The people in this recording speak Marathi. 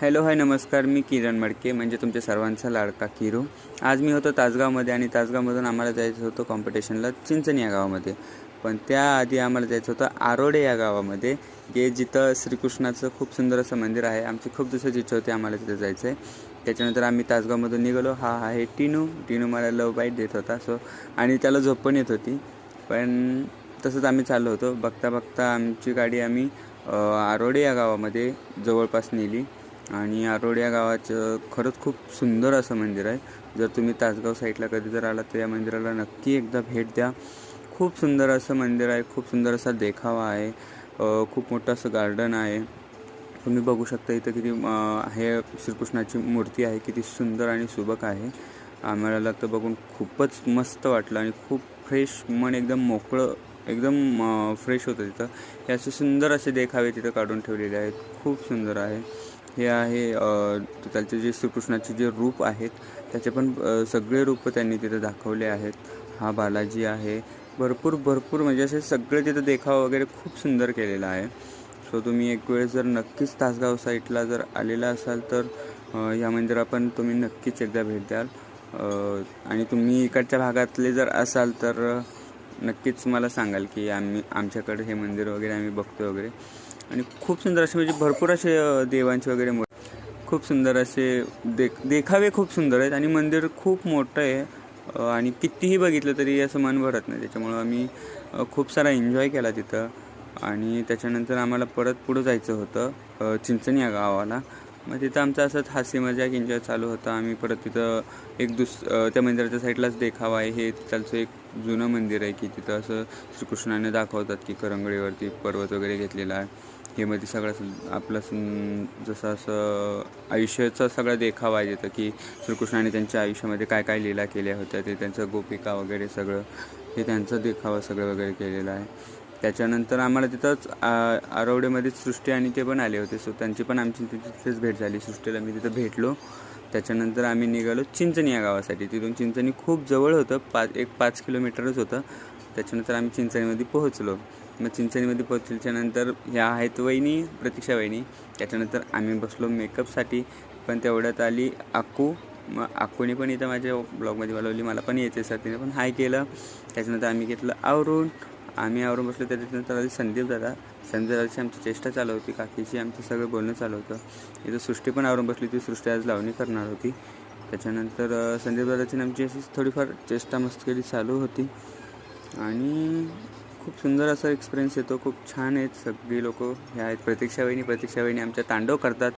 हॅलो हाय नमस्कार. मी किरण मडके म्हणजे तुमच्या सर्वांचा लाडका किरो. आज मी होतो तासगावमध्ये आणि तासगावमधून आम्हाला जायचं होतं कॉम्पिटिशनला चिंचणी या गावामध्ये. पण त्याआधी आम्हाला जायचं होतं आरोडे या गावामध्ये जे जिथं श्रीकृष्णाचं खूप सुंदर असं मंदिर आहे. आमची खूप दिवसाची इच्छा होती आम्हाला तिथं जायचं आहे त्याच्यानंतर आम्ही तासगावमधून निघालो. हा आहे टिनू. टिनू मला लव बाईट देत होता. सो आणि त्याला झोप पण येत होती. पण तसंच आम्ही चाललो होतो. बघता बघता आमची गाडी आम्ही आरोडे या गावामध्ये जवळपास नेली. आणि आरोडे या गावाचं खरंच खूप सुंदर असं मंदिर आहे. जर तुम्ही तासगाव साईडला कधी जर आलात तर या मंदिराला नक्की एकदा भेट द्या. खूप सुंदर असं मंदिर आहे खूप सुंदर असा देखावा आहे खूप मोठं असं गार्डन आहे. तुम्ही बघू शकता इथं किती हे श्रीकृष्णाची मूर्ती आहे किती सुंदर आणि सुबक आहे. आम्हाला तर बघून खूपच मस्त वाटलं आणि खूप फ्रेश मन एकदम मोकळं एकदम फ्रेश होतं तिथं. हे असे सुंदर असे देखावे तिथं काढून ठेवलेले आहेत. खूप सुंदर आहे. हे आहे त्याचे जे श्रीकृष्णाचे जे रूप आहेत त्याचे पण सगळे रूप त्यांनी तिथं दाखवले आहेत. हा बालाजी आहे. भरपूर भरपूर म्हणजे असे सगळे तिथं देखावा वगैरे खूप सुंदर केलेला आहे. सो तुम्ही एक वेळेस जर नक्कीच तासगाव साईटला जर आलेला असाल तर या मंदिरा पण तुम्ही नक्कीच एकदा भेट द्याल. आणि तुम्ही इकडच्या भागातले जर असाल तर नक्कीच मला सांगाल की आम्ही आमच्याकडे हे मंदिर वगैरे आम्ही बघतो वगैरे. आणि खूप सुंदर असे म्हणजे भरपूर असे देवांचे वगैरे खूप सुंदर असे देख देखावे खूप सुंदर आहेत आणि मंदिर खूप मोठं आहे आणि कितीही बघितलं तरी असं मन भरत नाही. त्याच्यामुळं आम्ही खूप सारा एन्जॉय केला तिथं. आणि त्याच्यानंतर आम्हाला परत पुढं जायचं होतं चिंचणी या गावाला. मग तिथं आमचं असंच हास्य मजाक एन्जॉय चालू होतं. आम्ही परत तिथं एक दुस त्या मंदिराच्या साईडलाच देखावा आहे. हे तिथलचं एक जुनं मंदिर आहे की तिथं असं श्रीकृष्णाने दाखवतात की करंगळीवरती पर्वत वगैरे घेतलेला आहे. हे मध्ये सगळं आपलं जसं असं आयुष्याचा सगळा देखावा आहे तिथं की श्रीकृष्णाने त्यांच्या आयुष्यामध्ये काय काय लीला केल्या होत्या ते त्यांचं गोपिका वगैरे सगळं हे त्यांचा देखावा सगळं वगैरे केलेला आहे. त्याच्यानंतर आम्हाला तिथंच आरवडेमध्ये सृष्टी आणि ते पण आले होते. सो त्यांची पण आमची तिथेच भेट झाली. सृष्टीला मी तिथं भेटलो. त्याच्यानंतर आम्ही निघालो चिंचणी या गावासाठी. तिथून चिंचणी खूप जवळ होतं. पाच एक पाच किलोमीटरच होतं. त्याच्यानंतर आम्ही चिंचणीमध्ये पोहोचलो. मग चिंचणीमध्ये पोहोचल्याच्यानंतर ह्या आहेत वहिनी प्रतीक्षा वहिनी. त्याच्यानंतर आम्ही बसलो मेकअपसाठी. पण तेवढ्यात आली आकू. मग आकूने पण इथं माझ्या ब्लॉगमध्ये बोलवली. मला पण यायचे सर. तिने पण हाय केलं. त्याच्यानंतर आम्ही घेतलं आवरून. आम्ही आवरून बसलो त्याच्यानंतर आली संदीप दादा. संदीप दादाची आमची चेष्टा चालू होती काकीची आमचं सगळं बोलणं चालू होतं. इथं सृष्टी पण आवरून बसली ती सृष्टी आज लावणी करणार होती. त्याच्यानंतर संदीप दादाची आमची अशी थोडीफार चेष्टा मस्करी चालू होती. आणि खूप सुंदर असा एक्सपिरियन्स येतो खूप छान आहेत सगळी लोक. हे आहेत प्रतीक्षा वहिनी प्रतीक्षा वहिनी आमच्या तांडव करतात.